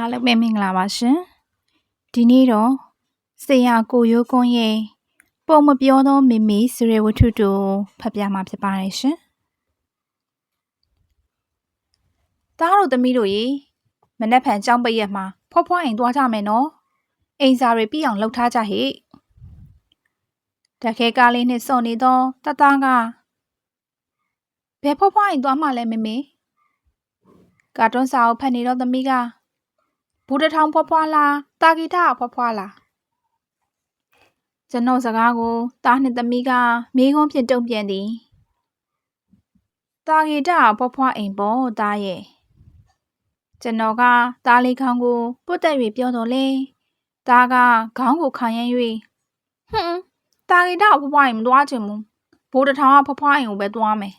အားလုံးပဲမင်္ဂလာပါရှင်ဒီနေ့တော့ဆရာကိုရိုးကွန်းရဲ့ပုံမပြောသောမေမေဆိုတဲ့ဝတ္ထုတို့ဖတ်ပြမှာဖြစ်ပါတယ်ရှင်သားတို့သမီးတို့ရေမနက်ဖြန်ကြောင်းပရက်မှာဖွားဖွားအိမ်သွားကြမယ်နော်အိမ်စာတွေပြီးအောင်လှုပ်ထားကြဟိတခဲကားလေးနဲ့စော်နေတော့တသားကဘယ်ဖွားဖွားအိမ်သွားမှလဲမေမေကာတွန်းစာအုပ်ဖတ်နေတော့သမီးက ဘူတထောင်ဖွားဖွားလားတာဂီတာဖွားဖွားလားကျွန်တော်စကားကိုတားနှင့်သမီးကမေးခွန်းဖြင့်တုံ့ပြန်သည်တာဂီတာဖွားဖွားအိမ်ပေါ်တားရဲ့ကျွန်တော်ကသားလေးခေါင်းကိုပုတ်တက်၍ပြောတော်လဲသားကခေါင်းကိုခံရမ်း၍ဟွန်းတာဂီတာဖွားဖွားအိမ်မသွားချင်ဘူးဘိုးတထောင်ကဖွားဖွားအိမ်ကိုပဲသွားမယ်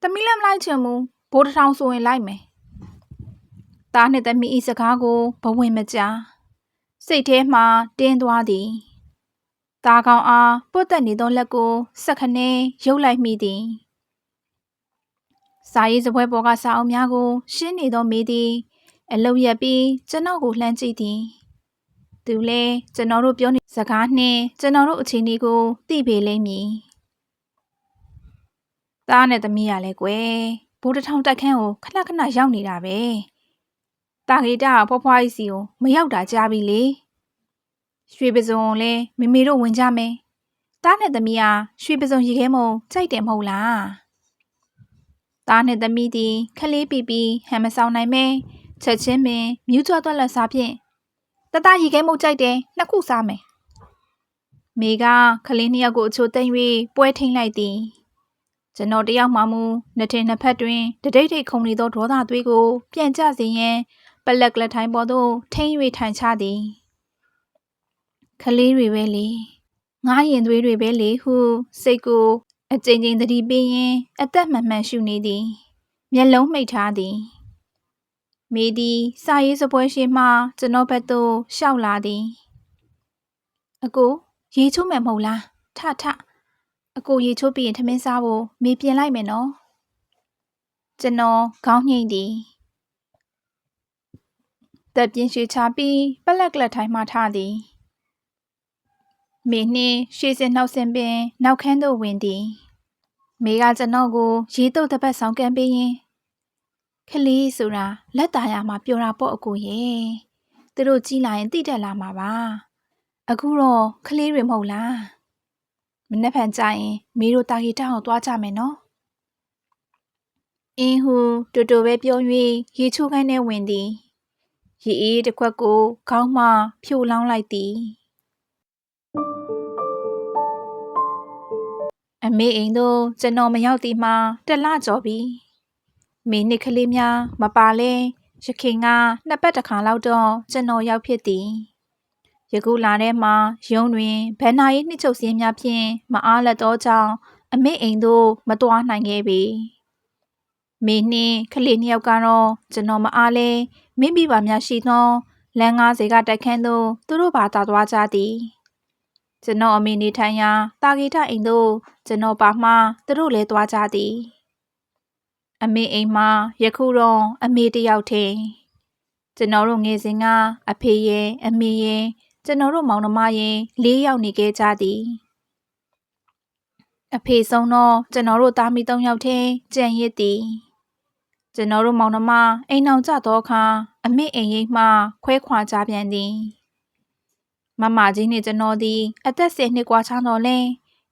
သမီးလည်းမလိုက်ချင်ဘူးဘိုးတထောင်ဆိုရင်လိုက်မယ်။ သားနှင့်သမီး၏စကားကိုဘဝင်မကြားစိတ်ထဲမှ တင်းသွားသည်။သားကောင်းအားပုတ်တက်နေသောလက်ကိုစက်ခနဲရုပ်လိုက်မိသည်။စာရေးစပွဲပေါ်ကစာအုပ်များကို ရှင်းနေသောမိသည်အလုတ်ရက်ပြီးကျွန်တော်ကိုလှမ်းကြည့်သည်။သူလည်းကျွန်တော်တို့ပြောနေစကားနှင့်ကျွန်တော်တို့အချိန်လေးကိုသိပေလိမ့်မည်။သားနဲ့သမီးရလဲကွယ်ဘိုးတထောင်တက်ခန်းကိုခဏခဏရောက်နေတာပဲ တာဂီတာဖွားဖွားကြီးစီကိုမရောက်တာကြားပြီလေရွှေပစုံလဲမမေတို့ဝင်ကြမယ်တားနဲ့သမီးဟာရွှေပစုံရေခဲမုံကြိုက်တယ်မဟုတ်လားတားနဲ့သမီးဒီခလေးပီပီဟမ်မဆောင်နိုင်မဲချက်ချင်းပင်မြူးကျွတ်သွက်လက်စားဖြင့်တတရေခဲမုံကြိုက်တယ်နှစ်ခုစားမယ်မေကခလေးနှစ်ယောက်ကိုအချိုသိမ့်၍ပွဲထိန်လိုက်သည်ကျွန်တော်တယောက်မှမူနှစ်ထင်နှစ်ဖက်တွင်တဒိတ်ဒိတ်ခုံနေသောဒေါသသွေးကိုပြန်ကျစေရန် ပလက်ကလထိုင်ပေါ်သို့ထိမ့်၍ထိုင်ချသည်ခလေးတွေပဲလေငားရင်သွေးတွေပဲလေဟုစိတ်ကိုအကြိမ်ကြိမ်သတိပေးရင်းအသက်မှန်မှန်ရှုနေသည် မျက်လုံးမှိတ်ထားသည်မိသည်စာရေးစပွဲရှိမှကျွန်တော်ဘက်သို့ရှောက်လာသည်အကိုရေချိုးမယ်မဟုတ်လားထထအကိုရေချိုးပြီးရင်ထမင်းစားဖို့မေးပြင်လိုက်မယ်နော်ကျွန်တော်ခေါင်းညှိသည် တက်ပြင်းရွှေချပြီးပလက်ကလက်ထိုင်မှထားသည်မေနှင်းရွှေစင်နှောက်စင်ပင်နောက်ခန်းသို့ဝင်သည်မေကကျွန်တော်ကိုရေတုပ်တစ်ပတ်ဆောင်ကမ်းပေးရင်ခလီဆိုတာလက်ตาရမှာပျော်တာပေါ့အကိုရဲ့သူတို့ကြီးလာရင်တိတက်လာမှာပါအခုတော့ခလေးတွေမဟုတ်လားမနေ့ဖန်ကြရင်မေတို့တာဂီတောင်းကိုသွားကြမယ်နော်အင်းဟူတူတူပဲပြော၍ရေချိုးခိုင်းနဲ့ဝင်သည် ရေအေးတစ်ခွက်ကိုခေါင်းမှဖြိုလောင်းလိုက်သည်အမေအိမ်တို့ကျွန်တော်မရောက်သည်မှာတလကျော်ပြီမိနစ်ကလေးများမပါလဲရခင်ကနှစ်ပတ်တစ်ခါလောက်တော့ကျွန်တော်ရောက်ဖြစ်သည်ယခုလာထဲမှာရုံးတွင်ဘန်နာရေးနှစ်ချုပ်စင်းများဖြင့်မအားလက်သောကြောင့်အမေအိမ်တို့မတော်နိုင်ခဲ့ပေမိနှင်းကလေးနှစ်ယောက်ကတော့ကျွန်တော်မအားလဲ မင်းပြပါများရှိသောလမ်း90ကတိုက်ခန်းသို့သူတို့ဘာသာသွားကြသည်ကျွန်တော်အမေနေထိုင်ရာတာဂီတအိမ်သို့ကျွန်တော်ပါမှသူတို့လည်းသွားကြသည်အမေအိမ်မှာယခုတော့အမေတယောက်ထင်းကျွန်တော်တို့ငယ်စဉ်ကအဖေရဲ့အမေရဲ့ကျွန်တော်တို့မောင်နှမရဲ့လေးယောက်နေခဲ့ကြသည်အဖေဆုံးတော့ကျွန်တော်တို့သားမီး၃ယောက်ထင်းကြံရစ်သည် ကျွန်တော်တို့မောင်နှမအိမ်အောင်ကြသောအခါအမေအိမ်ရိပ်မှခွဲခွာကြပြန်သည်မမကြီးနှင့်ကျွန်တော်သည် အသက်၁၀နှစ်ကွာခြားတော်လဲ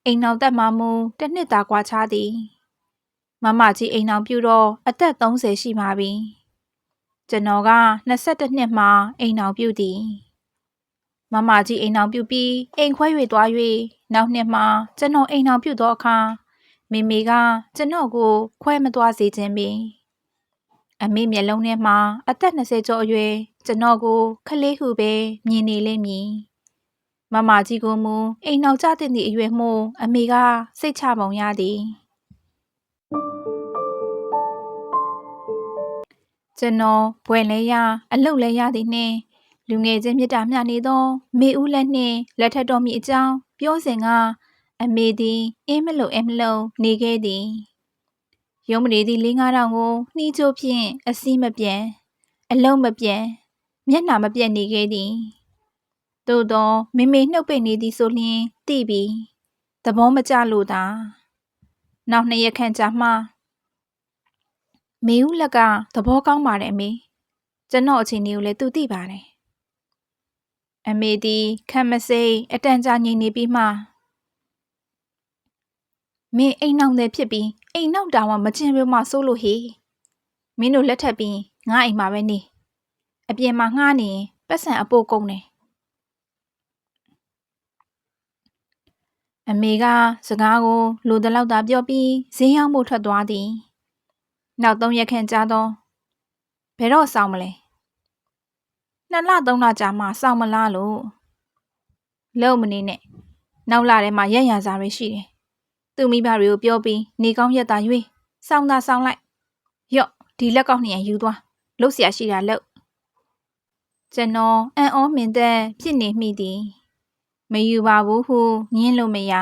အိမ်အောင်တက်မှမူတစ်နှစ်သာကွာခြားသည်မမကြီးအိမ်အောင်ပြုတော့အသက်30ရှိပါပြီကျွန်တော်က22နှစ်မှအိမ်အောင်ပြုသည်မမကြီးအိမ်အောင်ပြုပြီးအိမ်ခွဲ၍သွား၍နောက်နှစ်မှကျွန်တော်အိမ်အောင်ပြုသောအခါမိမိကကျွန်တော်ကိုခွဲမသွားစေခြင်းပင် အမေမျက်လုံးထဲမှာအသက်20ကျော်အရွယ်ကျွန်တော်ကိုခလေးဟုပဲမြင်နေလိမ့်မည်မမကြီးကိုမူအိမ်နောက်ကျတဲ့သည့်အရွယ်မှုအမေကစိတ်ချပုံရသည်ကျွန်တော်ဘွယ်လဲရအလုတ်လဲရသည်နှင့်လူငယ်ချင်းမြတ်တာမျှနေသောမေဦးလက်နှင့်လက်ထက်တော်မူအကြောင်းပြောစဉ်ကအမေသည်အင်းမလို့အမလို့နေခဲ့သည် ရုံးမနေသည့်လေးငါးတောင်ကိုနှီးချိုးဖြင့်အစည်းမပြန့်အလုံးမပြတ်မျက်နှာမပြတ်နေခဲ့သည်သို့သောမေမေနှုတ်ပိတ်နေသည်ဆိုလျှင်သိပြီသဘောမကျလို့သာနောက်နှစ်ရက်ခန့်ကြာမှမေဦးလက်ကသဘောကောင်းပါတယ်အမေကျွန်တော်အချိန်လေးကိုလည်းသူသိပါတယ်အမေသည်ခက်မစိတ်အတန်ကြာငြိမ်နေပြီးမှမင်းအိမ်နောက်တဲ့ဖြစ်ပြီး အိမ်နောက်တာမှမကျင်ပြမစိုးလို့ဟေမင်းတို့လက်ထပ်ပြီးငါအိမ်မှာပဲနေအပြင်မှာငှားနေရင်ပတ်စံအပိုးကုန်တယ်အမေကစကားကိုလိုတလောက်သာပြောပြီးဈေးရောက်မှုထွက်သွားသည်နောက်သုံးရက်ခန့်ကြာတော့ဘယ်တော့ဆောင်မလဲနှစ်လသုံးလကြာမှဆောင်မလားလို့လုံမနေနဲ့နောက်လာထဲမှာရက်ရစာတွေရှိတယ် သူမိဘတွေကိုပြောပြီးနေကောင်းရက်သာရွေးစောင်းသာစောင်းလိုက်ယော့ဒီလက်ကောက်နှစ်ရယူသွားလှုပ်เสียရှိတာလှုပ်ကျွန်တော်အံ့ဩမင်သက်ဖြစ်နေမိသည်မယူပါဘူးဟုညင်းလို့မရ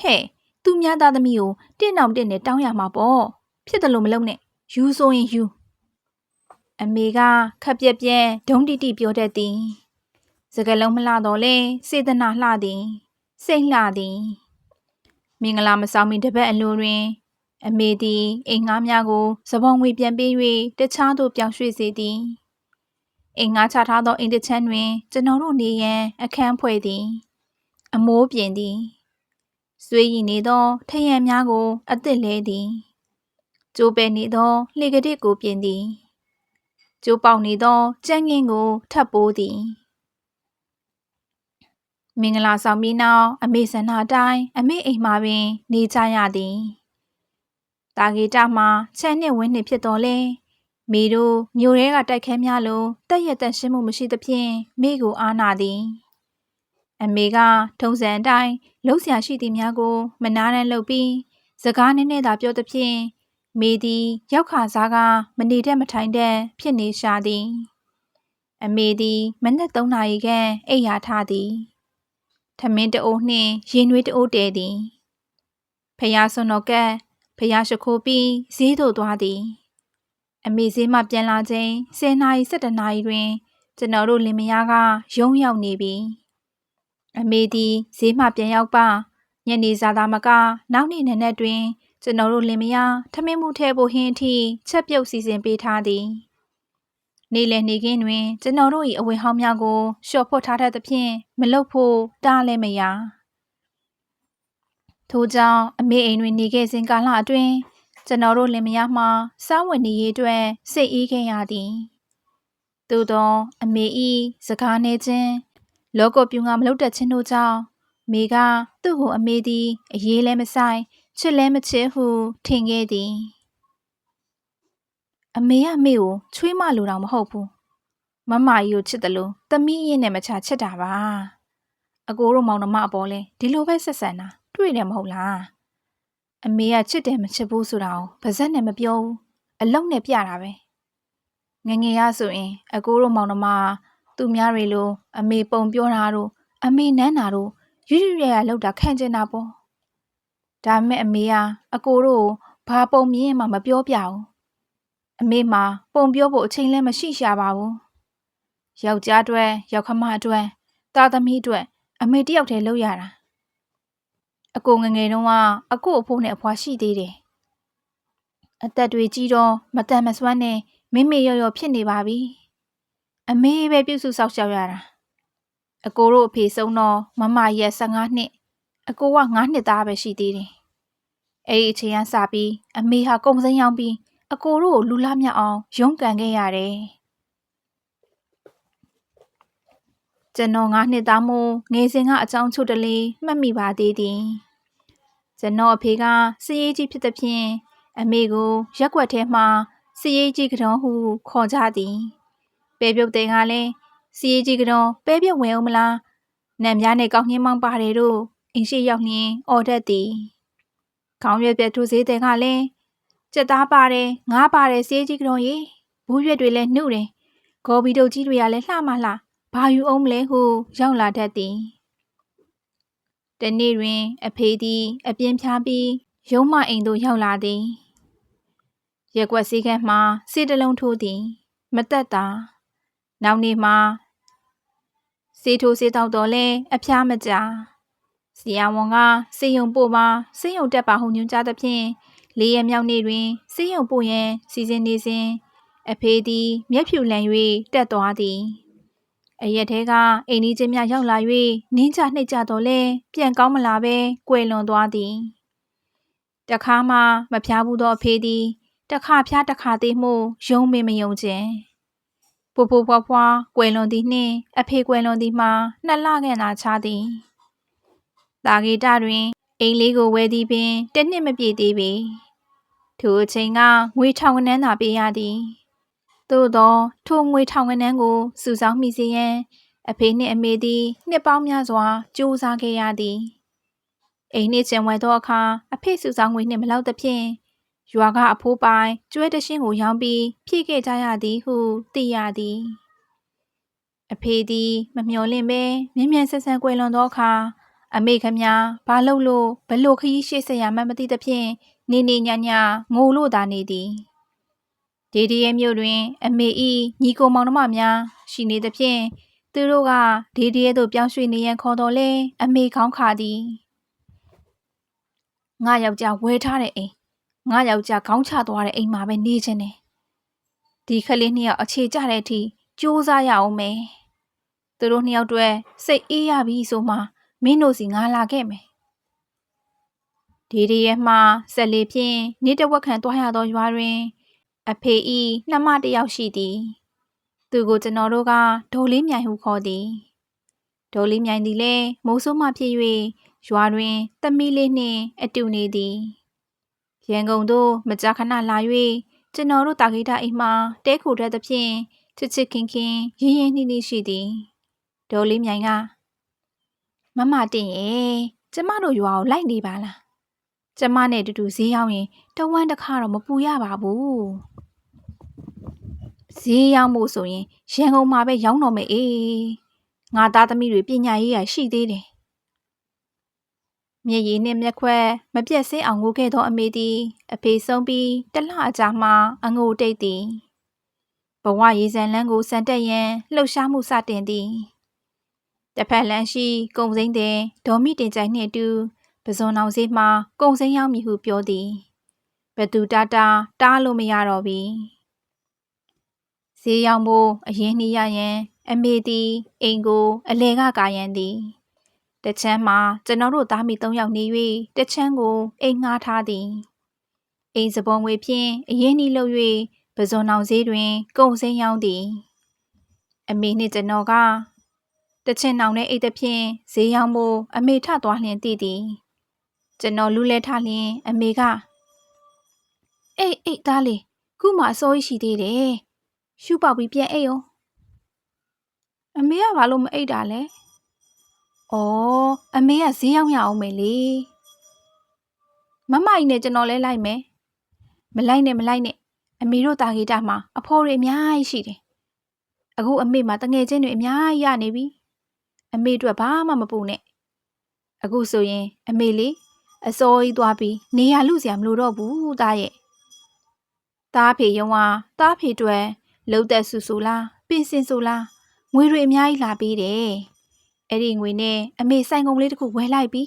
ဟဲ့သူများသားသမီးကိုတင့်အောင်တင့်နဲ့တောင်းရမှာပေါ့ဖြစ်တယ်လို့မလုပ်နဲ့ယူဆိုရင်ယူအမေကခက်ပြက်ပြက်ဒုံတိတိပြောတတ်သည်စကလုံးမလှတော့လေစေတနာလှသည်စိတ်လှသည် မင်္ဂလာမဆောင်မီတပတ်အလိုတွင် အမေသည်အိမ်ငါးများကိုစပုံငွေပြန်ပေး၍တခြားသို့ပြောင်းရွှေ့စေသည်အိမ်ငါးချထားသောအိမ်တစ်ချမ်းတွင် ကျွန်တော်တို့နေရန်အခန်းဖွဲ့သည် အမိုးပြင်သည်ဆွေးရည်နေသောထရံများကို အသစ်လဲသည်ကျိုးပဲနေသောလှေကတိကိုပြင်သည်ကျိုးပေါက်နေသောကြမ်းငင်းကိုထပ်ပိုးသည် မင်္ဂလာဆောင်ပြီးနောက်အမေဆန္ဒအတိုင်းအမေအိမ်မှာပင် နေကြရသည်တာဂေတာမှာချက်နှစ်ဝင်းနှစ်ဖြစ်တော်လဲမိတို့မြို့ထဲကတိုက်ခဲများလို့တက်ရက်တက်ရှင်းမှုမရှိသဖြင့်မိကိုအားနာသည်အမေကထုံးစံအတိုင်းလှုပ်ရှားရှိသည်များကို မနာတမ်းလုပ်ပြီးစကားနည်းနည်းသာပြောသဖြင့်မိသည်ရောက်ခါစားကမနေတတ်မထိုင်တတ်ဖြစ်နေရှာသည် အမေသည်မနက်3နာရီခန့်အိပ်ရာထသည် ထမင်းတအိုးနှင့်ရင်နွေးတအိုးတဲသည်ဖယားစွန်တော်ကဖယားရှိခိုးပြီးဈေးသို့သွားသည် အမေဈေးမှပြန်လာချိန်10နာရီ17နာရီတွင် ကျွန်တော်တို့လင်မယားကရုံးရောက်နေပြီအမေသည်ဈေးမှပြန်ရောက်ပါညနေစာသားမက နောက်နေ့နံနက်တွင် ကျွန်တော်တို့လင်မယားထမင်းမှုထဲဖို့ဟင်းအထိချက်ပြုတ်စီစဉ်ပေးထားသည် နေလည်နေခင်းတွင် ကျွန်တော်တို့၏အဝယ်ဟောင်းများကိုလျှော်ဖွတ်ထားတတ်သဖြင့်မလုတ်ဖို့တားလည်းမရထို့ကြောင့်အမေအိမ်တွင်နေခဲ့စဉ်ကာလအတွင်းကျွန်တော်တို့လင်မယားမှစားဝတ်နေရေးအတွက်စိတ်အေးခဲ့ရသည်သို့သောအမေဤစကားနေခြင်းလောကပြူငါမလုပ်တတ်ခြင်းတို့ကြောင့်မိကသူ့ကိုအမေသည်အရေးလဲမဆိုင်ချစ်လဲမချစ်ဟုထင်ခဲ့သည် အမေကမေကိုချွေးမလိုတော့မဟုတ်ဘူးမမကြီးကိုချစ်တယ်လို့သမီးရင်းနဲ့မချချစ်တာပါအကိုတို့မောင်နှမအပေါ်လဲဒီလိုပဲဆက်ဆံတာတွေ့တယ်မဟုတ်လားအမေကချစ်တယ်မချစ်ဘူးဆိုတာကိုပါဇက်နဲ့မပြောဘူးအလုံးနဲ့ပြတာပဲငငယ်ရဆိုရင် အကိုတို့မောင်နှမသူများတွေလိုအမေပုံပြောတာတို့အမေနန်းတာတို့ရွရွရရလောက်တာခံကျင်တာပေါ့ဒါမဲ့အမေကအကိုတို့ဘာပုံမြင်မှမပြောပြဘူး အမေမှာပုံပြောဖို့အချိန်လည်းမရှိရှာပါဘူးယောက်ျားအတွက်ယောက်ခမအတွက်သားသမီးအတွက်အမေတယောက်တည်းလုပ်ရတာအကိုငငယ်တုန်းကအကိုအဖိုးနဲ့အဖွာရှိသေးတယ်အသက်တွေကြီးတော့မတန်မစွမ်းနဲ့မိမေရော့ရော့ဖြစ်နေပါပြီအမေပဲပြုစုဆောက်ရှောက်ရတာအကိုတို့အဖေဆုံးတော့မမရဲ့15နှစ်အကိုက9နှစ်သားပဲရှိသေးတယ်အဲ့ဒီအချိန်ကစပြီးအမေဟာကုံစိမ်းရောက်ပြီး အကိုတို့ကိုလူလားမြောက်အောင်ရုန်းကန်ခဲ့ရတယ်ကျွန်တော်ငါးနှစ်သားမို့ငယ်စဉ်ကအကြောင်းချုပ်တလေမှတ်မိပါသေးသည်ကျွန်တော်အဖေကစည်ရေးကြီးဖြစ်သဖြင့်အမေကိုရက်ွက်ထဲမှစည်ရေးကြီးကတော်ဟုခေါ်ကြသည်ပဲပြုတ်တဲ့ကလည်းစည်ရေးကြီးကတော်ပဲပြုတ်ဝင်အောင်မလားနံများနဲ့ကောင်းညင်းမောင်းပါတယ်တို့အင်းရှိရောက်လျင်အော်တတ်သည်ခေါင်းရွက်ပြထူစေးတဲ့ကလည်း ကြက်သားပါတယ်ငါးပါတယ်စည်ကြီးကတော်ရေဘူးရွက်တွေလည်းနှုတ်တယ်ဂေါ်ဘီတုတ်ကြီးတွေကလည်းလှမလှဘာယူအောင်မလဲဟုရောက်လာတတ်သည်တနေ့တွင် အဖေသည် အပြင်းဖြားပြီးရုံးမအိမ်သို့ရောက်လာသည်ရက်ွက်စည်းကမ်းမှစေတလုံးထိုးသည် မတက်တာနောက်နေ့မှာစေထိုးစေတောက်တော့လဲအဖျားမကြဆရာဝန်ကစေယုံပို့ပါစေယုံတက်ပါဟုညွှန်ကြားသဖြင့် လေးရက်မြောက်နေ့တွင်စေယုံပို့ရန်စီစဉ်နေစဉ်အဖေသည်မျက်ဖြူလန်၍တက်သွားသည်အရက်ထဲကအိမ်ကြီးချင်းများရောက်လာ၍နင်းချနှိပ်ကြတော့လဲပြန်ကောင်းမလာပဲကွယ်လွန်သွားသည်တခါမှမဖျားဘူးသောအဖေသည်တခါဖျားတခါသေးမှုယုံမင်မယုံခြင်းပူပူဖွားဖွားကွယ်လွန်သည်နှင့်အဖေကွယ်လွန်သည်မှာနှစ်လခန့်သာခြားသည်တာဂေတတွင်အိမ်လေးကိုဝယ်သည်ပင်တစ်နှစ်မပြည့်သေးပေ ထိုအချိန်ကငွေထောင်ကနန်းသာပေးရသည်သို့သောထိုငွေထောင်ကနန်းကိုစုဆောင်းမိစေရန်အဖေနှင့်အမေသည်နှစ်ပေါင်းများစွာကြိုးစားခဲ့ရသည်အိမ်နှင့်ကျန်ဝဲသောအခါအဖေစုဆောင်းငွေနှင့်မလောက်သဖြင့်ရွာကအဖိုးပိုင်ကျွဲတရှင်းကိုရောင်းပြီးဖြည့်ခဲ့ကြရသည်ဟုသိရသည် အဖေသည်မမျှော်လင့်ပဲမြ мян ဆက်ဆန်းကွယ်လွန်သောအခါအမေခမဘာလို့လို့ဘလို့ခရီးရှိဆက်ရမှမသိသဖြင့် နေနေညညငိုလို့သာနေသည်ဒေဒီရဲ့မြို့တွင် အမေဤညီကိုမောင်နှမများရှိနေသဖြင့်သူတို့ကဒေဒီရဲ့သို့ပြောင်းရွှေ့နေရန်ခေါ်တော်လဲအမေခေါင်းခါသည်ငါယောက်ျားဝဲထားတဲ့အိမ်ငါယောက်ျားခေါင်းချသွားတဲ့အိမ်မှာပဲနေခြင်းနဲ့ဒီခလေးနှစ်ယောက်အခြေကျတဲ့အထိစူးစမ်းရအောင်မယ်သူတို့နှစ်ယောက်တွေ့စိတ်အေးရပြီဆိုမှမင်းတို့စီငါလာခဲ့မယ် ဒီဒီရဲ့မှဆက်လေဖြင့်နေတဝက်ခံသွားရသောရွာတွင် အဖေဤနှမတယောက်ရှိသည်သူကိုကျွန်တော်တို့ကဒေါ်လေးမြိုင်ဟုခေါ်သည်ဒေါ်လေးမြိုင်သည်လည်းမိုးဆိုးမှဖြစ်၍ရွာတွင်သမီးလေးနှင့်အတူနေသည်ရန်ကုန်သို့မကြာခဏလာ၍ကျွန်တော်တို့တာဂိတာအိမ်မှတဲခိုတတ်သဖြင့်ချစ်ချစ်ခင်ခင်ရင်းရင်းနှီးနှီးရှိသည်ဒေါ်လေးမြိုင်ကမမတင်ရဲ့ကျမတို့ရွာကိုလိုက်နေပါလား ကျမနဲ့တူတူဈေးရောက်ရင်တဝမ်းတစ်ခါတော့မပူရပါဘူးဈေးရောက်မှုဆိုရင်ရန်ကုန်မှာပဲရောင်းတော့မယ်အေးငါသားသမီးတွေပညာရေးရရှိသေးတယ်မျက်ရည်နှင့်မျက်ခွက်မပြတ်စင်းအောင်ငိုခဲ့သောအမေသည်အဖေဆုံးပြီးတလအကြာမှအငိုတိတ်သည်ဘဝရေစံလန်းကိုစံတက်ရန်လှုပ်ရှားမှုစတင်သည်တစ်ဖက်လမ်းရှိကုံစိမ့်တဲ့ဒေါ်မိတင်ကြိုင်နှင့်အတူ ပဇွန်အောင်စေးမှကုံစိမ့်ရောက်မည်ဟုပြောသည်ဘသူတာတာတားလို့မရတော့ပြီဈေးရောက်မှုအရင်နှီးရရန်အမေသည်အိမ်ကို အလဲကကာရန်သည်တချမ်းမှာကျွန်တော်တို့သားမိ၃ယောက်နေ၍တချမ်းကိုအိမ်ငှားထားသည်အိမ်စပုံငွေဖြင့်အရင်နှီးလုပ်၍ပဇွန်အောင်ဈေးတွင်ကုံစိမ့်ရောက်သည်အမေနှင့်ကျွန်တော်ကတချင်နောင်နဲ့အိတ်သဖြင့်ဈေးရောက်မှုအမေထသွားလျင်တည်သည် ကျွန်တော်လူလဲထလျင်အမေကအေးအေးသားလေးခုမှအစိုးရရှိသေးတယ်ရှူပေါက်ပြီးပြန်အိတ်ရောအမေကဘာလို့မအိတ်တာလဲဩအမေကဈေးရောက်ရအောင်မယ်လေမမကြီးနဲ့ကျွန်တော်လဲလိုက်မယ်မလိုက်နဲ့မလိုက်နဲ့အမေတို့တာဂီတာမှာအဖိုးတွေအများကြီးရှိတယ်အခုအမေမှာတငယ်ချင်းတွေအများကြီးရနေပြီအမေတို့ဘာမှမပူနဲ့အခုဆိုရင် အမေလေး အစိုးကြီးသွားပြီးနေရလူစရာမလိုတော့ဘူးသားရဲ့သားဖေယုံကသားဖေတွေ့လှုပ်သက်ဆူဆူလားပင်စင်ဆူလားငွေတွေအများကြီးလာပေးတယ်အဲ့ဒီငွေနဲ့အမေဆိုင်ကုန်လေးတစ်ခုဝယ်လိုက်ပြီ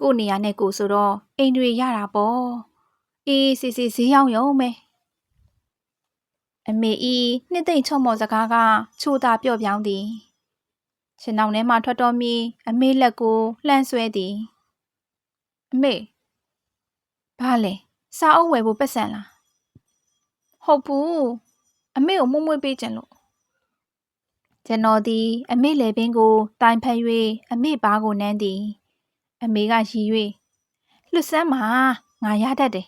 ကို့နေရာနဲ့ကိုဆိုတော့အိမ်တွေရတာပေါ့အေးစီစီဈေးရောက်ရုံပဲအမေဤနှစ်သိမ့်ချုံမော်စကားကချိုးသာပြော့ပြောင်းသည်ရှင်နောင်ထဲမှထွက်တော်မီအမေလက်ကိုလှမ်းဆွဲသည် အမေဘာလဲစာအုပ်ဝယ်ဖို့ပတ်စံလားဟုတ်ဘူးအမေကိုမွမွေးပေးကြလို့ကျွန်တော်သည်အမေလေပင်ကိုတိုင်ဖက်၍အမေပါးကိုနမ်းသည်အမေကရီ၍လွတ်စမ်းမှာငါရတတ်တယ်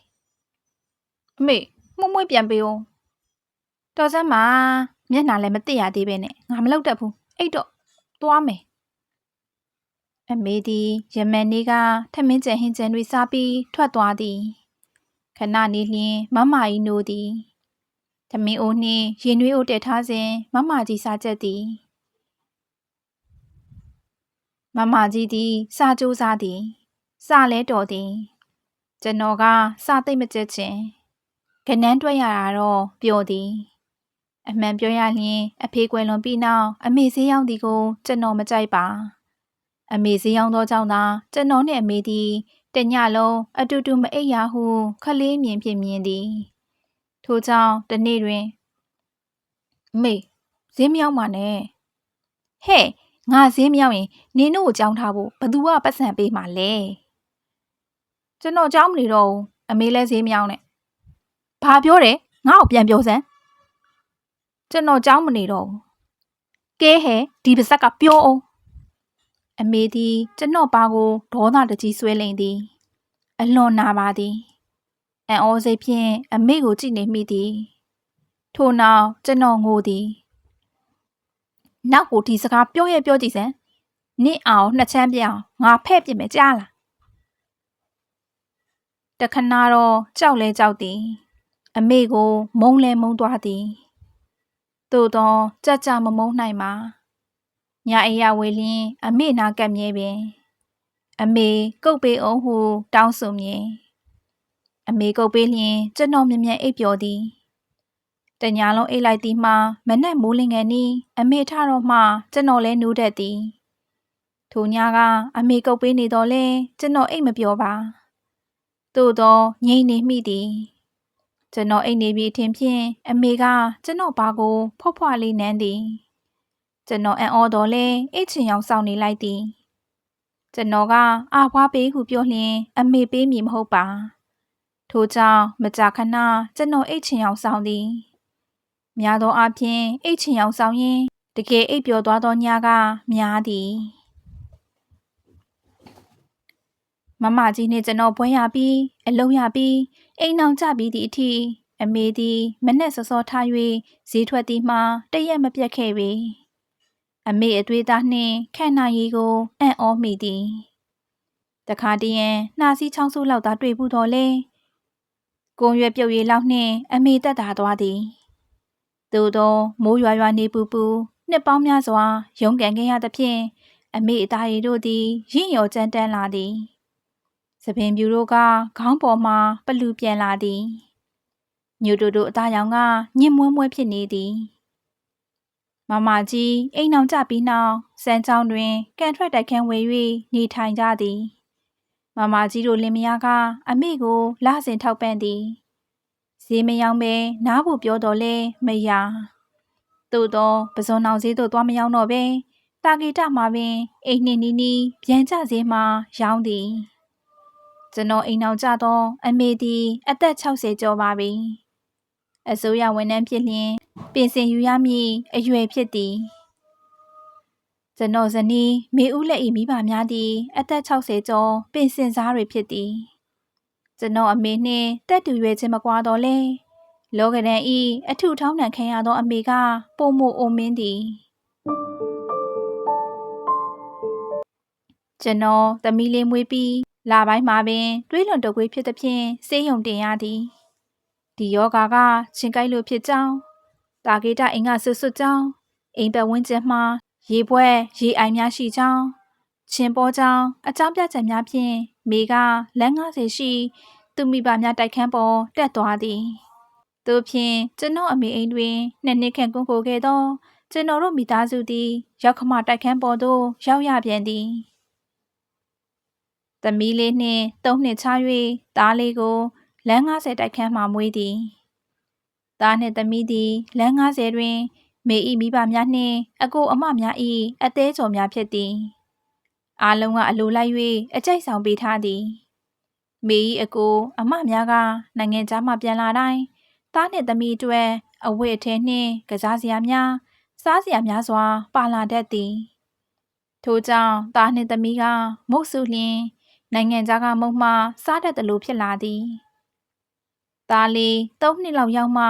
အမေမှုံမွေးပြန်ပေးအောင်တော်စမ်းမှာမျက်နှာလည်းမသိရသေးပဲနဲ့ငါမလုပ်တတ်ဘူးအဲ့တော့သွားမယ် အမေသည်ယမန်နေ့ကထမင်းကြံဟင်းကြံတွေစားပြီးထွက်သွားသည်ခဏနေလျင်မမကြီးနိုးသည်သမင်းအိုးနှင့်ရင်နွေးအိုးတက်ထားစဉ်မမကြီးစားချက်သည်မမကြီးသည်စားကြိုးစားသည်စားလဲတော်သည်ကျွန်တော်ကစားသိမ့်မကျက်ချင်းကနန်းတွက်ရတာတော့ပျော်သည် အမှန်ပြောရလျင်အဖေကွယ်လွန်ပြီးနောက်အမေဈေးရောက်သည်ကိုကျွန်တော်မကြိုက်ပါ အမေဈေးရောက်သောကြောင့်သာကျွန်တော်နှင့်အမေသည်တညလုံးအတူတူမအိပ်ရဟုခလေးမြင်ဖြင့်မြင်သည်ထို့ကြောင့်တနေ့တွင်အမေဈေးမရောက်ပါနဲ့ဟဲ့ငါဈေးမရောက်ရင်နင်တို့ကိုကြောင်းထားဖို့ဘသူကပတ်စံပေးမှာလဲကျွန်တော်ကြောင်းမနေတော့ဘူးအမေလည်းဈေးမရောက်နဲ့ဘာပြောတယ်ငါ့ကိုပြန်ပြောစမ်းကျွန်တော်ကြောင်းမနေတော့ဘူးကဲဟဲ့ဒီပါဇက်ကပြောအောင် အမေသည်ကျွန်တော်ပါကိုဒေါသတကြီးဆွဲလိမ့်သည် အလွန်နာပါသည်အံ့ဩစိတ်ဖြင့်အမေကိုကြည့်နေမိသည်ထို့နောက်ကျွန်တော်ငိုသည်နောက်ကိုဒီစကားပြောရပြောကြည့်စမ်းနင့်အောင်နှစ်ချမ်းပြအောင်ငါဖဲ့ပြစ်မယ်ကြားလားတခဏတော့ကြောက်လဲကြောက်သည် အမေကို မုံလဲမုံသွားသည်သို့တော့ကြကြမမုံနိုင်ပါ ညအိယဝေလင်းအမေနာကပ်မြဲပင် အမေကုတ်ပေအောင်ဟုတောင်းဆိုမည်အမေကုတ်ပေးလျင်ကျွန်တော်မြင်မြန်အိပ်ပျော်သည်တညာလုံးအိပ်လိုက်သည်မှမနက်မိုးလင်းငယ်နီးအမေထတော့မှကျွန်တော်လည်းနိုးတတ်သည်ထိုညကအမေကုတ်ပေးနေတော့လဲကျွန်တော်အိပ်မပျော်ပါသို့တော့ငြိမ်နေမိသည်ကျွန်တော်အိတ်နေပြီထင်ဖြင့်အမေကကျွန်တော်ဘာကိုဖောက်ဖွားလေးနမ်းသည် ကျွန်တော်အံ့ဩတော်လဲအိတ်ချင်အောင်စောင့်နေလိုက်သည်ကျွန်တော်ကအာဖွားပေးဟုပြောလျင်အမေပေးမည်မဟုတ်ပါထို့ကြောင့်မကြာခဏကျွန်တော်အိတ်ချင်အောင်စောင့်သည်များသောအားဖြင့်အိတ်ချင်အောင်ဆောင်ရင်တကယ်အိပ်ပျော်သွားသောညကများသည်မမကြီးနဲ့ကျွန်တော်ပွဲရပြီးအလုံးရပြီးအိမ်အောင်ကြပြီးသည့်အထိအမေသည်မနဲ့စောစောထား၍ဈေးထွက်သည်မှာတရက်မပြတ်ခဲ့ပေ အမေအတွေ့အသားနှင့်ခန့်နိုင်ရီကိုအံ့ဩမိသည်တခါတည်းရန်နှာစီးချောင်းဆူလောက်သာတွေ့ဘူးတော့လေကိုရွယ်ပြုတ်ရည်လောက်နှင့်အမေတက်တာသွားသည်သို့သောမိုးရွာရွာနေပူပူနှစ်ပေါင်းများစွာရုန်းကန်ခဲ့ရသဖြင့်အမေအသားရည်တို့သည်ရင့်ရော်ကြမ်းတမ်းလာသည်။သပင်ပြူတို့ကခေါင်းပေါ်မှပလူပြန်လာသည်။ညိုတို့တို့အသားရောင်ကညင်မွဲမွဲဖြစ်နေသည်။ မမကြီးအိမ်အောင်ကြပြီးနောက်စမ်းချောင်းတွင်ကန်ထွက်တိုက်ခန်းဝေ၍နေထိုင်ကြသည်။မမကြီးတို့လင်မယားကအမေကိုလာစဉ်ထောက်ပံ့သည်။ဈေးမယောင်းပဲနားဖို့ပြောတော်လဲမရသို့တော့ပဇွန်အောင်ဈေးသို့သွားမရောက်တော့ပဲတာဂီတမှာပင်အိမ်နှင်းနီးနီးပြန်ကြဈေးမှာရောင်းသည်ကျွန်တော်အိမ်အောင်ကြတော့အမေသည် အသက်60ကျော်ပါပြီအစိုးရဝန်ထမ်းဖြစ်လျင် ပြင်ဆင်ယူရမည့်အရွယ်ဖြစ်သည်ကျွန်တော်ဇနီးမေဦးလက်ဤမိဘများသည် အသက်60ကျော်ပင်စင်စားတွေဖြစ်သည်ကျွန်တော်အမေနှင့်တက်တူရွယ်ချင်းမကွာတော့လဲလောကဒန်ဤအထုထောင်းနှံခံရသောအမေကပုံမအိုမင်းသည်ကျွန်တော်သမီးလေးမွေးပြီးလာပိုင်းမှာပင်တွေးလွန်တကွေးဖြစ်သဖြင့်စေးရုံတင်ရသည်ဒီယောဂါကချင်းကိုက်လို့ဖြစ်ကြောင်း တာဂေတာအင်္ဂဆွဆွကြောင်းအိမ်ပတ်ဝန်းကျင်မှာရေပွဲရေအိုင်များရှိကြောင်းချင်းပေါ်ကြောင်းအကြောင်းပြချက်များဖြင့်မိကလမ်း90ရှိ သူမိဘများတိုက်ခန်းပေါ်တက်သွားသည်သို့ဖြင့်ကျွန်တော်အမေအိမ်တွင်နှစ်နှစ်ခန့်ကွန်ကိုခဲ့သောကျွန်တော်တို့မိသားစုသည်ရောက်ခမတိုက်ခန်းပေါ်သို့ရောက်ရပြန်သည်သမီးလေးနှင့်သုံးနှစ်ချ၍သားလေးကိုလမ်း90တိုက်ခန်းမှမွေးသည် သားနှင့်သမီးသည်လမ်း90တွင်မေဤမိဘများနှင့်အကိုအမများ၏အသေးချော်များဖြစ်သည်အားလုံးကအလိုလိုက်၍အကြိုက်ဆောင်ပေးထားသည်မေဤအကိုအမများကနိုင်ငံသားမှပြန်လာတိုင်းသားနှင့်သမီးအတွက်အဝတ်အထည်နှင့်ကစားစရာများစားစရာများစွာ ပါလာတတ်သည်ထို့ကြောင့်သားနှင့်သမီးကမုတ်စုလျင်နိုင်ငံသားကမုံမှစားတတ်သလိုဖြစ်လာသည် သားလေး၃နှစ်လောက်ရောက်မှ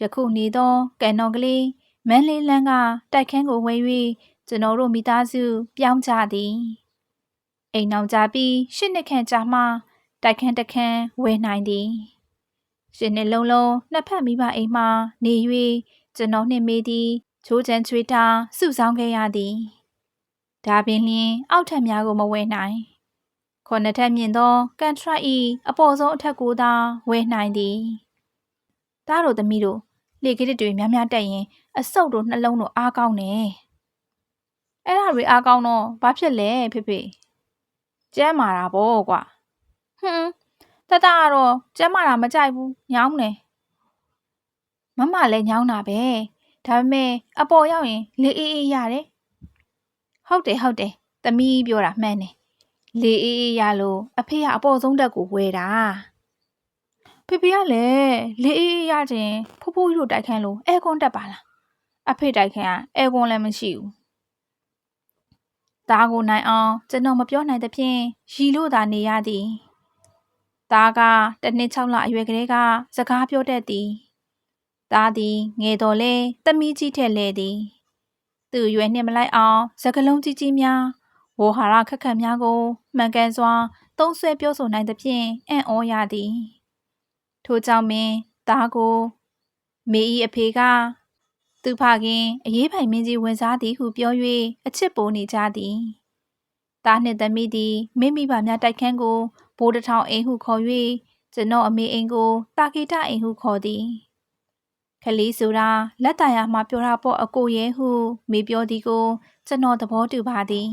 ယခုနေသောကံတော်ကလေးမန်းလေးလန်းကတိုက်ခန်းကိုဝဲ၍ကျွန်တော်တို့မိသားစုပြောင်းကြသည်အိမ်အောင်ကြပြီးရှစ်နှစ်ခန့်ကြာမှတိုက်ခန်းတခန်းဝယ်နိုင်သည်ရှင်နှစ်လုံးလုံးနှစ်ဖက်မိဘအိမ်မှနေ၍ကျွန်တော်နှင့်မေးသည်ချိုးချံချွေးတာစုဆောင်းခဲ့ရသည်ဒါပင်လျင်အောက်ထပ်များကိုမဝယ်နိုင် ခုနှစ်ထပ်မြင့်သောကန်ထရတ်၏အပေါ်ဆုံးအထက်ကိုသာဝယ်နိုင်သည်သားတို့သမီးတို့လေကစ်တွေများများတက်ရင်အဆုပ်တို့နှလုံးတို့အားကောင်းတယ်အဲ့ဒါတွေအားကောင်းတော့ဘာဖြစ်လဲဖေဖေကျဲမာတာပေါ့ကွာဟွန်းတတကတော့ကျဲမာတာမကြိုက်ဘူးညောင်းတယ်မမလည်းညောင်းတာပဲဒါပေမဲ့အပေါ်ရောက်ရင်လေအေးအေးရတယ်ဟုတ်တယ်ဟုတ်တယ်သမီးပြောတာမှန်တယ် လေအေးအေးရလို့အဖေကအပေါ်ဆုံးတက်ကိုဝဲတာဖေဖေကလည်းလေအေးအေးရခြင်းဖိုးဖိုးကြီးတို့တိုက်ခန်းလို့အဲကွန်တက်ပါလားအဖေတိုက်ခန်းကအဲကွန်လည်းမရှိဘူးသားကိုနိုင်အောင်ကျွန်တော်မပြောနိုင်သဖြင့်ရီလို့သာနေရသည်သားကတစ်နှစ်6လအရွယ်ကလေးကစကားပြောတတ်သည်သားသည်ငယ်တော်လဲသမီးကြီးထက်လဲသည်သူ့ရွယ်နှင့်မလိုက်အောင်စကလုံးကြီးကြီးများ ဝေါ်ဟာရခက်ခက်များကိုမှန်ကန်စွာ သုံးဆွဲပြောဆိုနိုင်သဖြင့်အံ့ဩရသည်ထို့ကြောင့်ပင်သားကိုမေဤအဖေကသူဖခင်အရေးပိုင်မင်းကြီးဝင်စားသည်ဟုပြော၍အချစ်ပိုးနေကြသည်သားနှင့်သမီးသည်မိမိပါများတိုက်ခန်းကိုဘိုးတထောင်အိမ်ဟုခေါ်၍ကျွန်တော်အမေအိမ်ကိုတာကီတာအိမ်ဟုခေါ်သည်ခလီဆိုတာလက်တရာမှပြောတာပေါ့အကိုရဲ့ဟု မေပြောသည်ကို ကျွန်တော်သဘောတူပါသည်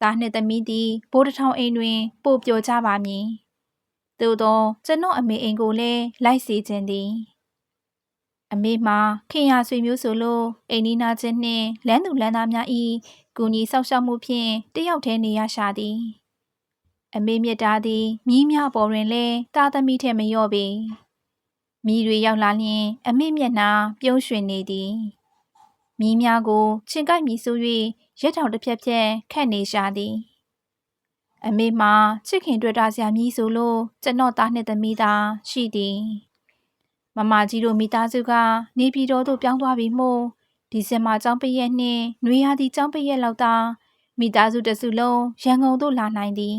သားနှင့်သမီးသည်ဘိုးတထောင်အိမ်တွင် ပို့ပြောကြပါမည်သို့သောကျွန်တော်အမေအိမ်ကိုလည်းလိုက်စီခြင်းသည်အမေမှာခင်ရဆွေမျိုးဆိုလို့အိမ်နီးနာချင်းနှင့်လမ်းသူလမ်းသားများ၏ကူညီဆောက်ရှောက်မှုဖြင့်တယောက်တည်းနေရရှာသည်အမေမြတ်တာသည်မြီးများပေါ်တွင်လဲတာသမီထက်မလျော့ပေမိတွေရောက်လာလျင် အမေမျက်နှာပြုံးရွှင်နေသည်မြီးများကိုချင်ကိုက်မြည်ဆို၍ ရက်ထောင်တစ်ဖြက်ဖြက်ခတ်နေရှာသည်အမေမှာချစ်ခင်တွေ့တာစရာမြည်ဆိုလို့ကျွန်တော်သားနှစ်သမီးသာရှိသည်မမကြီးတို့မိသားစုကနေပြည်တော်သို့ပြောင်းသွားပြီမို့ဒီဇင်ဘာကျောင်းပရက်နှင့်နွေရာသီကျောင်းပရက်လောက်သာမိသားစုတစုလုံးရန်ကုန်သို့လာနိုင်သည်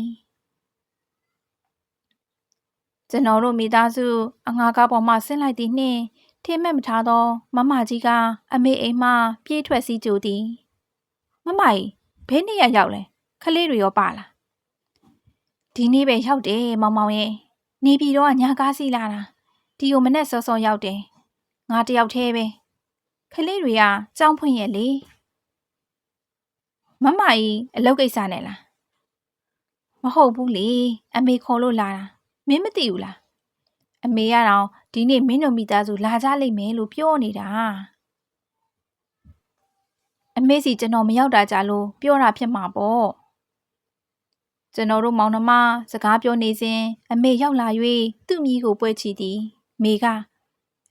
ကျွန်တော်တို့မိသားစုအငါးကားပေါ်မှဆင်းလိုက်သည်နှင့်ထင်းမဲ့မထားသော မမကြီးကအမေအိမ်မှပြေးထွက်စီးကြသည် မမကြီးဘယ်နေ့ရရောက်လဲခလေးတွေရောပါလားဒီနေ့ပဲရောက်တယ်မောင်မောင်ရဲ့နေပြည်တော်ကညာကားစီလာတာဒီကိုမနဲ့စောစောရောက်တယ်ငါတယောက်တည်းပဲခလေးတွေကကြောင်းဖွင့်ရဲ့လေမမကြီးအလုပ်ကိစ္စနဲ့လားမဟုတ်ဘူးလေအမေခေါ်လို့လာတာမင်းမသိဘူးလားအမေကတော့ဒီနေ့မင်းတို့မိသားစုလာကြလိမ့်မယ်လို့ပြောနေတာ အမေစီကျွန်တော်မရောက်တာကြလို့ပြောတာဖြစ်မှာပေါ့ကျွန်တော်တို့မောင်နှမစကားပြောနေစဉ်အမေရောက်လာ၍သူ့မိကိုပွဲချီသည်မေက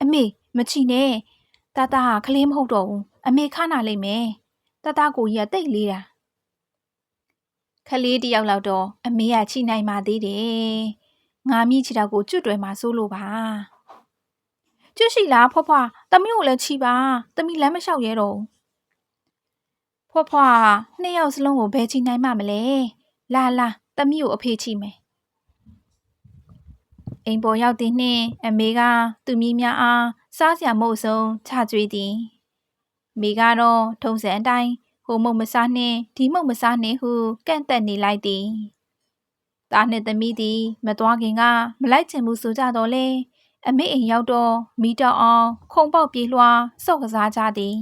အမေမချီနဲ့တတဟာကလေးမဟုတ်တော့ဘူးအမေခါနာလိမ့်မယ်တတကိုကြီးကတိတ်လေးတာခလေးတယောက်လောက်တော့အမေကချီနိုင်ပါသေးတယ်ငါမိချီတော့ကိုကျွတ်တွယ်မှာစိုးလို့ပါကျွတ်ရှိလားဖွားဖွားတမီးကိုလည်းချီပါတမီးလမ်းမလျှောက်ရဲတော့ ဖွားဖွားနှစ်ယောက်စလုံးကိုဘယ်ချီနိုင်မှမလဲလာလာတမီးကိုအဖေချီမယ်အိမ်ပေါ်ရောက်သည်နှင့်အမေကသူမီးများအားစားစရာမဟုတ်ဆုံးချကြွေးသည်မိကတော့ထုံစံအတိုင်းဟိုမုတ်မစားနှင့်ဒီမုတ်မစားနှင့်ဟုကန့်တက်နေလိုက်သည်သားနှင့်သမီးသည်မသွားခင်ကမလိုက်ချင်ဘူးဆိုကြတော့လေအမေအိမ်ရောက်တော့မိတော့အောင်ခုံပေါက်ပြေးလွှာစော့ကစားကြသည်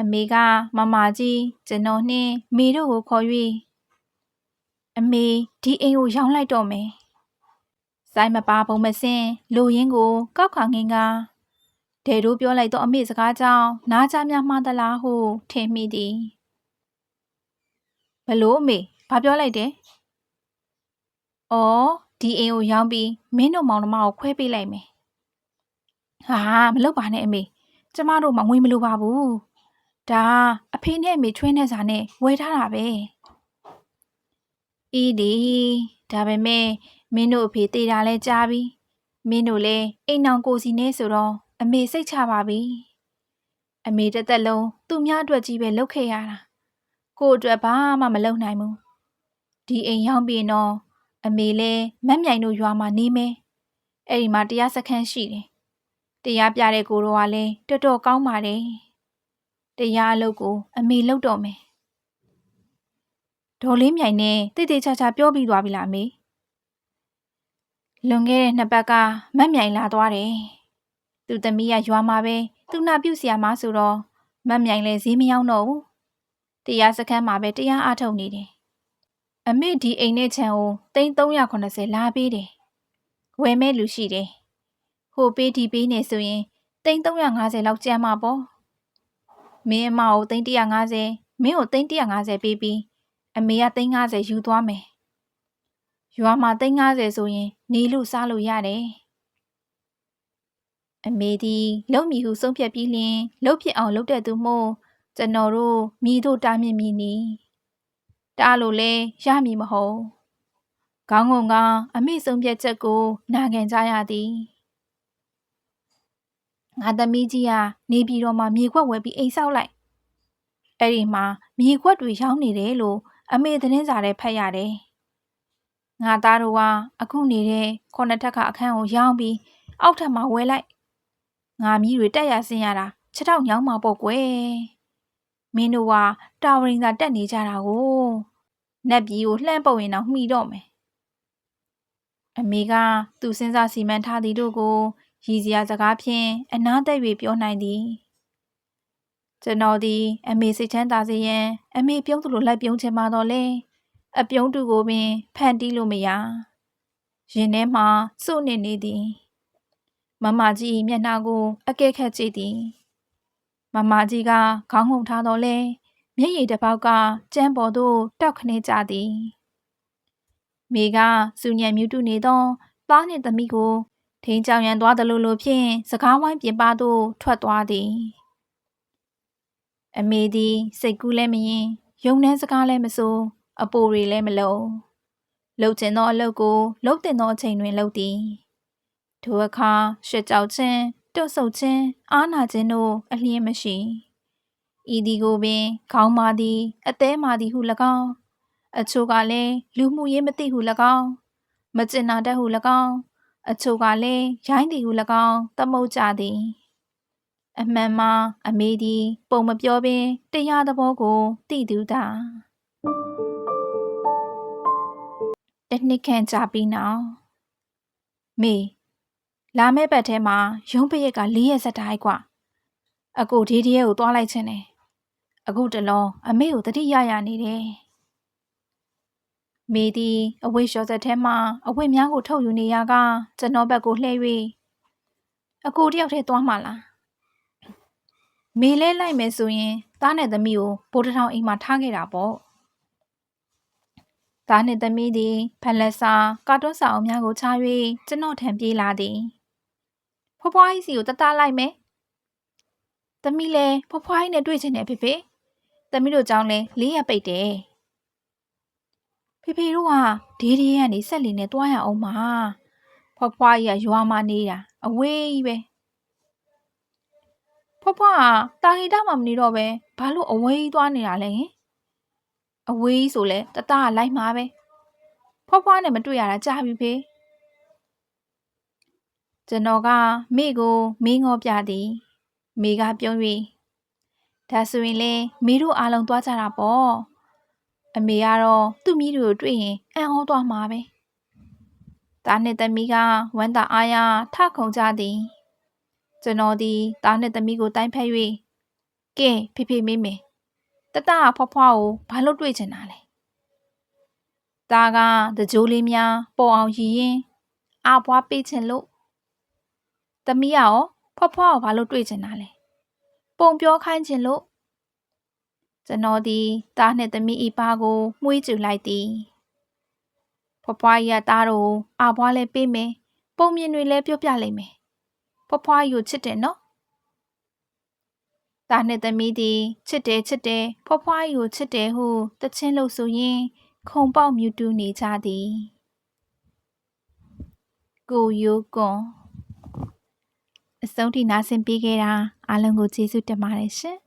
အမေကမမကြီးကျွန်တော်နှင့်မိတို့ကိုခေါ်၍အမေဒီအိမ်ကိုရောင်းလိုက်တော့မယ်ဆိုင်မပါဘုံမစင်လူရင်းကိုကောက်ခါငင်းကဒေတို့ပြောလိုက်တော့အမေစကားကြောင့်နားကြများမှားသလားဟုထင်မိသည်ဘလို့အမေဘာပြောလိုက်တယ်။အော်ဒီအိမ်ကိုရောင်းပြီးမင်းတို့မောင်နှမကိုခွဲပေးလိုက်မယ်။ဟာမလုပ်ပါနဲ့အမေ။ကျမတို့မငွေမလိုပါဘူး။ ဒါအဖေနဲ့အမေချွေးနေစာနဲ့ဝယ်ထားတာပဲ။အေးဒီဒါပေမဲ့မင်းတို့အဖေတေးတာလဲကြားပြီမင်းတို့လဲအိမ်အောင်ကိုစီနေဆိုတော့အမေစိတ်ချပါပြီအမေတစ်သက်လုံးသူ့များအတွက်ကြီးပဲလုပ်ခဲ့ရတာကို့အတွက်ဘာမှမလုပ်နိုင်ဘူးဒီအိမ်ရောက်ပြီးတော့အမေလဲမက်မြိုင်တို့ရွာမှာနေမယ်အဲ့ဒီမှာတရားစခန်းရှိတယ်တရားပြတဲ့ကိုတော်ကလည်းတော်တော်ကောင်းပါတယ် တရားအလုပ်ကို အမေလုပ်တော့မယ်ဒေါ်လေးမြိုင်နဲ့တိတ်တိတ်ချာချာပြောပြီးသွားပြီလားအမေလွန်ခဲ့တဲ့နှစ်ပတ်ကမတ်မြိုင်လာသွားတယ်သူသမီးကရွာမှာပဲသူနာပြုဆရာမဆိုတော့မတ်မြိုင်လည်းဈေးမရောက်တော့ဘူးတရားစခန်းမှာပဲတရားအားထုတ်နေတယ်အမေဒီအိမ်နဲ့ခြံကိုသိန်း380လာပေးတယ်ဝယ်မဲ့လူရှိတယ်ဟိုပေးဒီပေးနေဆိုရင်သိန်း350လောက်ကျန်မှာပေါ့ မင်းအမကိုသိန်း150မင်းကိုသိန်း150ပေးပြီးအမေကသိန်း50ယူသွားမယ်ရွာမှာသိန်း50ဆိုရင် နေလို့စားလို့ရတယ်အမေဒီလုံမီဟုဆုံးဖြတ်ပြီးလျင်လှုပ်ဖြစ်အောင်လုပ်တဲ့သူမို့ကျွန်တော်တို့မိတို့တားမြင့်မိနီတားလို့လဲရမည်မဟုတ်ခေါင်းငုံကအမေဆုံးဖြတ်ချက်ကိုနာခံကြရသည် ငါသမီးကြီးကနေပြည်တော်မှာမြေခွက်ဝယ်ပြီးအိမ်ဆောက်လိုက်အဲ့ဒီမှာမြေခွက်တွေရောင်းနေတယ်လို့အမေသတင်းစာထဲဖတ်ရတယ်ငါသားတို့ကအခုနေတဲ့ခုနှစ်ထပ်ကအခန်းကိုရောင်းပြီးအောက်ထပ်မှာဝယ်လိုက်ငါမီးတွေတက်ရဆင်းရတာခြေထောက်ညောင်းမှာပေါ့ကွယ်မင်းတို့ကတာဝရင်သာတက်နေကြတာကိုနတ်ပြည်ကိုလှမ်းပုတ်ရင်တော့မှီတော့မယ်အမေကသူ့စဉ်းစားစီမံထားသည်တို့ကို ရည်စရာစကားဖြင့်အနားသက်၍ပြောနိုင်သည်ကျွန်တော်သည် အမေစိတ်ချမ်းသာစေရန်အမေပြုံးသလိုလိုက်ပြုံးချင်ပါတော့လေအပြုံးတူကိုပင် ဖန်တီးလို့မရရင်ထဲမှာစုနေနေသည် မမကြီးမျက်နှာကိုအကဲခတ်ကြည့်သည် မမကြီးကခေါင်းငုံထားတော့လဲမျက်ရည်တစ်ပေါက်ကကျန်းပေါ်သို့တောက်ခနေကြသည် မိကစူညံမြူးတူနေသောသားနှင့်သမီးကို ထိန်ကြောင်ရန်သွားသလိုလိုဖြင့်စကားဝိုင်းပြင်ပသို့ထွက်သွားသည်အမေသည်စိတ်ကူးလည်းမရင်ယုံနှန်းစကားလည်းမဆိုအပိုတွေလည်းမလုံးလှုပ်ကျင်သောအလုပ်ကိုလှုပ်တင်သောအချိန်တွင်လှုပ်သည်ထိုအခါရှစ်ကြောက်ခြင်းတွတ်ဆုပ်ခြင်းအားနာခြင်းတို့အလျင်းမရှိဤဒီကိုပင်ခေါင်းမာသည်အသေးမာသည်ဟု၎င်းအချို့ကလည်းလူမှုရေးမသိဟု၎င်းမကျင်နာတတ်ဟု၎င်း အချို့ကလည်းရိုင်းသည်ဟု၎င်းသမုတ်ကြသည် အမှန်မှာအမေသည် ပုံမပြောပင်တရားသဘောကိုသိသူတာတနှစ်ခန့်ကြာပြီးနောက်မေလာမဲ့ဘက်ထဲမှာရုံးပရက်က၄ရက်ဆက်တိုင်းကွာအကိုဒီဒီရဲကိုသွားလိုက်ခြင်းတယ်အကိုတလုံးအမေကိုတတိရရနေတယ် မေသည်အဝိရှော်ဆက်ထဲမှအဝိများကိုထုတ်ယူနေရကကျွန်တော်ဘက်ကိုလှည့်၍အကိုတယောက်တည်းသွားမှလားမေလဲလိုက်မယ်ဆိုရင်သားနဲ့သမီးကိုဗိုလ်တထောင်အိမ်မှာထားခဲ့တာပေါ့သားနှင့်သမီးသည်ဖက်လက်စာကာတွန်းစာအုပ်များကိုချ၍ကျွန်တော်ထံပြေးလာသည်ဖွားဖွားကြီးစီကိုတတလိုက်မယ်သမီးလည်းဖွားဖွားကြီးနဲ့တွေ့ချင်တယ်ဖေဖေသမီးတို့ကြောင်းလဲလေးရပိတ်တယ် ဖေဖေတို့ကဒေးဒီရဲ့ကနေဆက်လီနဲ့တွားရအောင်မှာဖွားဖွားကြီးကရွာမှာနေတာအဝေးကြီးပဲဖွားဖွားကတာဟီတာမှမနေတော့ပဲဘာလို့အဝေးကြီးသွားနေတာလဲဟင်အဝေးဆိုလဲတတကလိုက်မှာပဲဖွားဖွားနဲ့မတွေ့ရတာကြာပြီဖေကျွန်တော်ကမိကိုမင်းငေါ်ပြသည်မိကပြုံး၍ဒါဆိုရင်လေမိတို့အားလုံးသွားကြတာပေါ့ အမေကတော့သူ့မိတို့တွေ့ရင်အံ့ဩသွားမှာပဲသားနဲ့သမီးကဝမ်းသာအားရထခုန်ကြသည်ကျွန်တော်ဒီသားနဲ့သမီးကိုတိုင်းဖက်၍ကဲဖေဖေမေးမေတတကဖွားဖွားကိုဘာလို့တွေ့ချင်တာလဲသားကတကြိုးလေးများပေါ်အောင်ရည်ရင်အပွားပေးချင်လို့သမီးရောဖွားဖွားကိုဘာလို့တွေ့ချင်တာလဲပုံပြောခိုင်းချင်လို့ ကျွန်တော်ဒီသားနဲ့သမီးဤပါကိုမှုေးကျူလိုက်သည်ဖွားဖွားရသားတို့အပွားလဲပေးမယ်ပုံမြင်တွေလဲပြောပြလိုက်မယ်ဖွားဖွားယူချစ်တယ်နော်သားနဲ့သမီးသည်ချစ်တယ်ချစ်တယ်ဖွားဖွားယူချစ်တယ်ဟုတချင်းလို့ဆိုရင်ခုံပေါက်မြူတူနေကြသည်ကိုယိုကွန်အဆုံးထိနားဆင်ပေးခဲ့တာအားလုံးကိုကျေးဇူးတင်ပါတယ်ရှင်